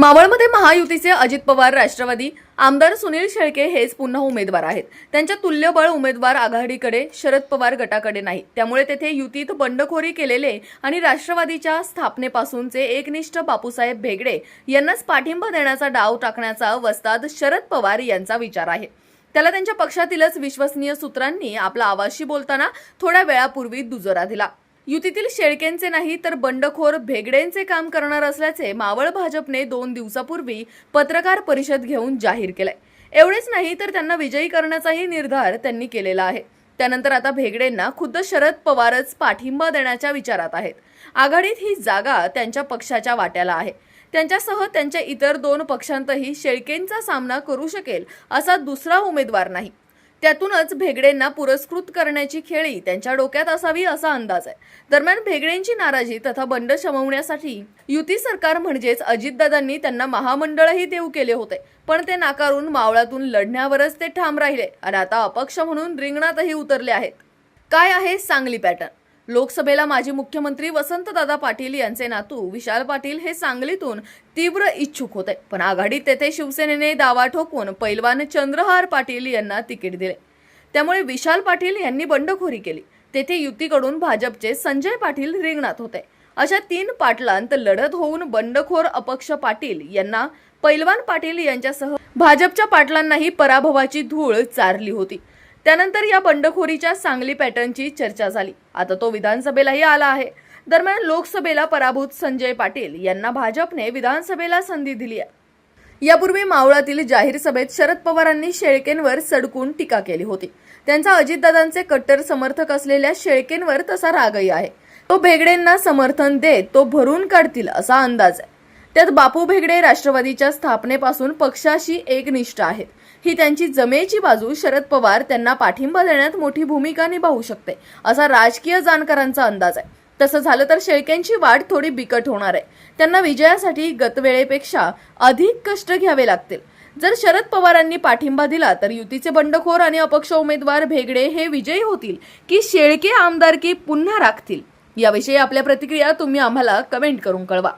मावळमध्ये महायुतीचे अजित पवार राष्ट्रवादी आमदार सुनील शेळके हेच पुन्हा उमेदवार आहेत. त्यांच्या तुल्यबळ उमेदवार आघाडीकडे शरद पवार गटाकडे नाही. त्यामुळे तेथे युतीत बंडखोरी केलेले आणि राष्ट्रवादीच्या स्थापनेपासूनचे एकनिष्ठ बापूसाहेब भेगडे यांनाच पाठिंबा देण्याचा डाव टाकण्याचा वस्ताद शरद पवार यांचा विचार आहे. त्याला त्यांच्या पक्षातीलच विश्वसनीय सूत्रांनी आपला आवाशी बोलताना थोड्या वेळापूर्वी दुजोरा दिला. युतीतील शेळकेंचे नाही तर बंडखोर भेगडेंचे काम करणार असल्याचे मावळ भाजपने दोन दिवसापूर्वी पत्रकार परिषद घेऊन जाहीर केलंय. एवढेच नाही तर त्यांना विजयी करण्याचाही निर्धार त्यांनी केलेला आहे. त्यानंतर आता भेगडेंना खुद्द शरद पवारच पाठिंबा देण्याच्या विचारात आहेत. आघाडीत ही जागा त्यांच्या पक्षाच्या वाट्याला आहे. त्यांच्यासह त्यांच्या इतर दोन पक्षांतही शेळकेंचा सामना करू शकेल असा दुसरा उमेदवार नाही. त्यातूनच भेगडेंना पुरस्कृत करण्याची खेळी त्यांच्या डोक्यात असावी असा अंदाज आहे. दरम्यान भेगडेंची नाराजी तथा बंड शमवण्यासाठी युती सरकार म्हणजेच अजितदादांनी त्यांना महामंडळही देऊ केले होते. पण ते नाकारून मावळातून लढण्यावरच ते ठाम राहिले आणि आता अपक्ष म्हणून रिंगणातही उतरले आहेत. काय आहे सांगली पॅटर्न? लोकसभेला माजी मुख्यमंत्री वसंतदादा पाटील यांचे नातू विशाल पाटील हे सांगलीतून तीव्र इच्छुक होते. पण आघाडीत तेथे शिवसेनेने दावा ठोकून पैलवान चंद्रहार पाटील यांना तिकीट दिले. त्यामुळे विशाल पाटील यांनी बंडखोरी केली. तेथे युतीकडून भाजपचे संजय पाटील रिंगणात होते. अशा तीन पाटलांत लढत होऊन बंडखोर अपक्ष पाटील यांना पैलवान पाटील यांच्यासह भाजपच्या पाटलांनाही पराभवाची धूळ चारली होती. त्यानंतर या बंडखोरीच्या सांगली पॅटर्नची चर्चा झाली. आता तो विधानसभेलाही आला आहे. दरम्यान लोकसभेला पराभूत संजय पाटील यांना भाजपने विधानसभेला संधी दिली आहे. यापूर्वी मावळातील जाहीर सभेत शरद पवारांनी शेळकेंवर सडकून टीका केली होती. त्यांचा अजितदादांचे कट्टर समर्थक असलेल्या शेळकेंवर तसा रागही आहे. तो भेगडेंना समर्थन देत तो भरून काढतील असा अंदाज आहे. त्यात बापू भेगडे राष्ट्रवादीच्या स्थापनेपासून पक्षाशी एकनिष्ठ आहेत. ही त्यांची जमेची बाजू शरद पवार त्यांना पाठिंबा देण्यात मोठी भूमिका निभावू शकते असा राजकीय जाणकारांचा अंदाज आहे. तसं झालं तर शेळक्यांची वाट थोडी बिकट होणार आहे. त्यांना विजयासाठी गतवेळेपेक्षा अधिक कष्ट घ्यावे लागतील. जर शरद पवारांनी पाठिंबा दिला तर युतीचे बंडखोर आणि अपक्ष उमेदवार भेगडे हे विजयी होतील की शेळके आमदारकी पुन्हा राखतील? याविषयी आपल्या प्रतिक्रिया तुम्ही आम्हाला कमेंट करून कळवा.